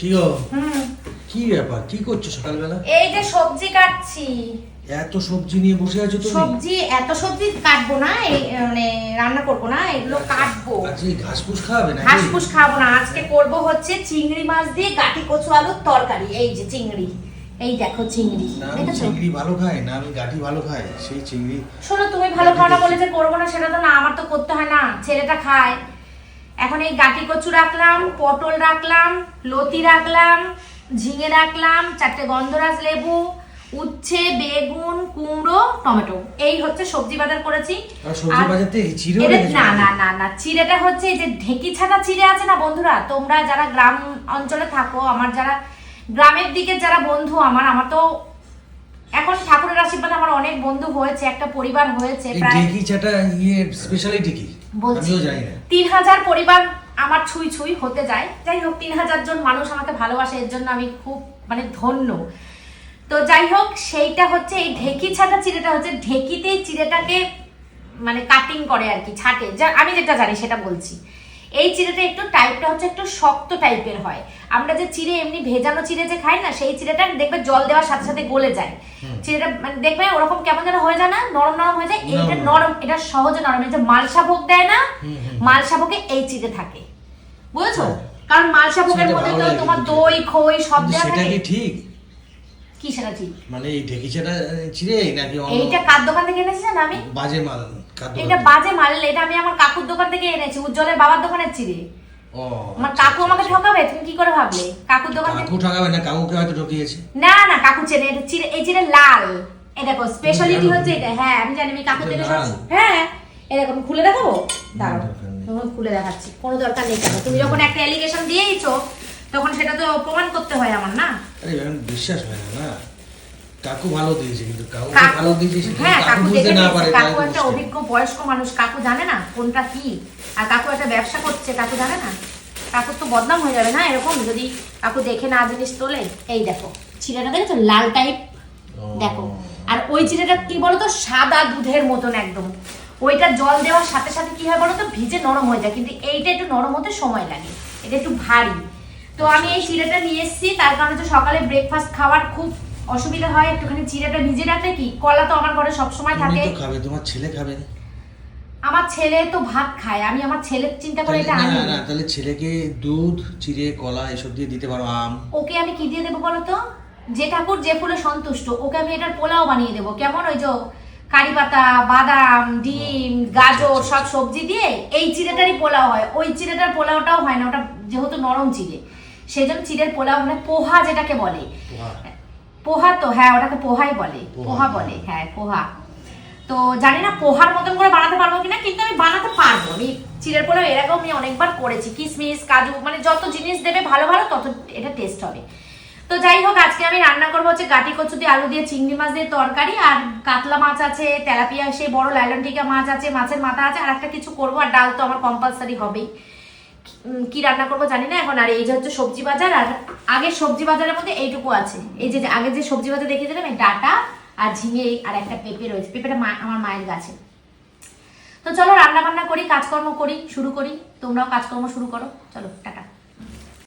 কি গো? কি ব্যাপার? কি করছ সকালবেলা? এই যে সবজি কাটছি। এত সবজি নিয়ে বসে আছো তুমি? সবজি এত সবজি কাটবো না এই মানে রান্না করব না এগুলো কাটবো। আজকে ঘাস ফুস খাবে না খাব না আজকে করব হচ্ছে চিংড়ি মাছ দিয়ে গাটি কচু আলুর তরকারি এই যে চিংড়ি এই দেখো চিংড়ি চিংড়ি ভালো খাই না আমি গাঠি ভালো খাই সেই চিংড়ি শোনো তুমি ভালো খাও না বলে যে করব না সেটা তো না আমার তো করতে হয় না ছেলেটা খায়। এখন এই গাটি কচু রাখলাম পটল রাখলাম লতি রাখলাম ঝিঙে রাখলাম চারটে গন্ধরাজ লেবু উচ্ছে বেগুন কুমড়ো টমেটো। এই হচ্ছে সবজি বাজার করেছি। না না না না চিড়েটা হচ্ছে এই যে ঢেকি ছাটা চিড়ে আছে না বন্ধুরা? তোমরা যারা গ্রাম অঞ্চলে থাকো আমার যারা গ্রামের দিকে যারা বন্ধু আমার আমার তো এখন ঠাকুরের আশীর্বাদে আমার অনেক বন্ধু হয়েছে একটা পরিবার হয়েছে প্রায় ঢেকি চাটা ইয়ে স্পেশালিটি কি? বলছি তিন হাজার পরিবার আমার ছুঁই ছুঁই হতে যায়। যাই হোক তিন হাজার জন মানুষ আমাকে ভালোবাসে এর জন্য আমি খুব মানে ধন্য। তো যাই হোক সেইটা হচ্ছে এই ঢেকি ছাটা চিড়েটা হচ্ছে ঢেকিতেই চিড়েটাকে মানে কাটিং করে আর কি ছাটে। যা আমি যেটা জানি সেটা বলছি। এই চিড়েটা একটু টাইপটা হচ্ছে একটু শক্ত টাইপের হয়। আমরা যে চিড়ে এমনি ভেজানো চিড়ে যে খাই না সেই চিড়েটা দেখবে জল দেওয়ার সাথে সাথে গলে যায়। চিড়েটা মানে দেখবে ওরকম কেমন যেন হয়ে যায় না নরম নরম হয়ে যায় এইটা নরম। এটা সহজে নরম যে মালসা ভোগ দেয় না। মালসা ভোগে এই চিড়ে থাকে। বুঝেছ? হ্যাঁ। কারণ মালসা ভোগের মধ্যে তো তোমার দই খই সব দেওয়া সেটা থাকে। কি ঠিক? কি সেটা ঠিক মানে এই ঢেকি চাটা চিড়ে নাকি এইটা কার দোকান থেকে এনেছি না আমি? বাজে মাল এটা বাজে মাল এটা আমি আমার কাকুর দোকান থেকে এনেছি উজ্জ্বলের বাবার দোকানের চিড়ে আমার আচ্ছা, কাকু আচ্ছা, আমাকে আচ্ছা। ঠকাবে? তুমি কি করে ভাবলে? কাকুর দোকান কাকু ঠকাবে না কাকুকে হয়তো ঠকিয়েছে। না না কাকু চেনে এটা চিড়ে এই চিড়ে লাল। এই দেখো স্পেশালিটি হচ্ছে এটা। হ্যাঁ আমি জানি আমি এটা থেকে হ্যাঁ আমি খুলে দেখাবো? দাঁড়াও খুলে দেখাচ্ছি। কোনো দরকার নেই কেন? তুমি যখন একটা অ্যালিগেশন দিয়েইছো তখন সেটা তো প্রমাণ করতে হয় আমার না? বিশ্বাস হয় না না? কাকু ভালো দিয়েছে কিন্তু কাকু ভালো দিয়েছে হ্যাঁ কাকু বুঝতে দেখে না পারে কাকু একটা অভিজ্ঞ বয়স্ক মানুষ কাকু জানে না কোনটা কি আর কাকু একটা ব্যবসা করছে কাকু জানে না? কাকুর তো বদনাম হয়ে যাবে না এরকম? যদি কাকু দেখে না জিনিস তোলে এই দেখো চিড়েটা দেখেছ? লাল টাইপ দেখো। আর ওই চিড়েটা কি বলতো? সাদা দুধের মতন একদম। ওইটা জল দেওয়ার সাথে সাথে কি হয় বলতো? ভিজে নরম হয়ে যায় কিন্তু এইটা একটু নরম হতে সময় লাগে। এটা একটু ভারী। তো আমি এই চিড়েটা নিয়ে এসেছি তার কারণে তো সকালে ব্রেকফাস্ট খাওয়ার খুব অসুবিধা হয় একটুখানি চিড়েটা ভিজে রাখলে কি? কলা তো আমার ঘরে সবসময় থাকে। তো খাবে তোমার ছেলে খাবে আমার ছেলে তো ভাত খায় আমি আমার ছেলের চিন্তা করে এটা না আনি না তাহলে ছেলেকে দুধ চিড়ে কলা এসব দিয়ে দিতে পারো আম। ওকে আমি কি দিয়ে দেবো বলো তো? যে ঠাকুর যে ফুলে সন্তুষ্ট ওকে আমি এটার পোলাও বানিয়ে দেবো। কেমন ওই যে কারি পাতা বাদাম ডিম গাজর সব সবজি দিয়ে এই চিড়েটারই পোলাও হয়। ওই চিড়েটার পোলাওটাও হয় না ওটা যেহেতু নরম চিড়ে। সেই জন্য চিড়ের পোলাও মানে পোহা যেটাকে বলে। পোহা। তো হ্যাঁ ওটাকে পোহাই বলে। পোহা। বলে হ্যাঁ পোহা। তো জানি না পোহার মতন করে বানাতে পারব কিনা কিন্তু আমি বানাতে পারব। আমি চিড়ের পোলাও এর আগেও আমি অনেকবার করেছি। কিশমিশ কাজু মানে যত জিনিস দেবে ভালো ভালো তত এটা টেস্ট হবে। তো যাই হোক আজকে আমি রান্না করব হচ্ছে গাটি কচু দিয়ে আলু দিয়ে চিংড়ি মাছ দিয়ে তরকারি আর কাতলা মাছ আছে তেলাপিয়া সেই বড় লাইলন টিকা মাছ আছে মাছের মাথা আছে আর একটা কিছু করব আর ডাল তো আমার কম্পালসারি হবেই। কি রান্না করব জানি না এখন। আর এই যে হচ্ছে সবজি বাজার, আর আগের সবজি বাজারের মধ্যে এইটুকু আছে। এই যে আগে যে সবজি বাজার দেখিয়ে দিলাম এই ডাটা আর ঝিঙে আর একটা পেঁপে রয়েছে। পেঁপেটা আমার মায়ের গাছে। তো চলো রান্না বান্না করি, কাজকর্ম করি, শুরু করি। তোমরাও কাজকর্ম শুরু করো। চলো, টাটা।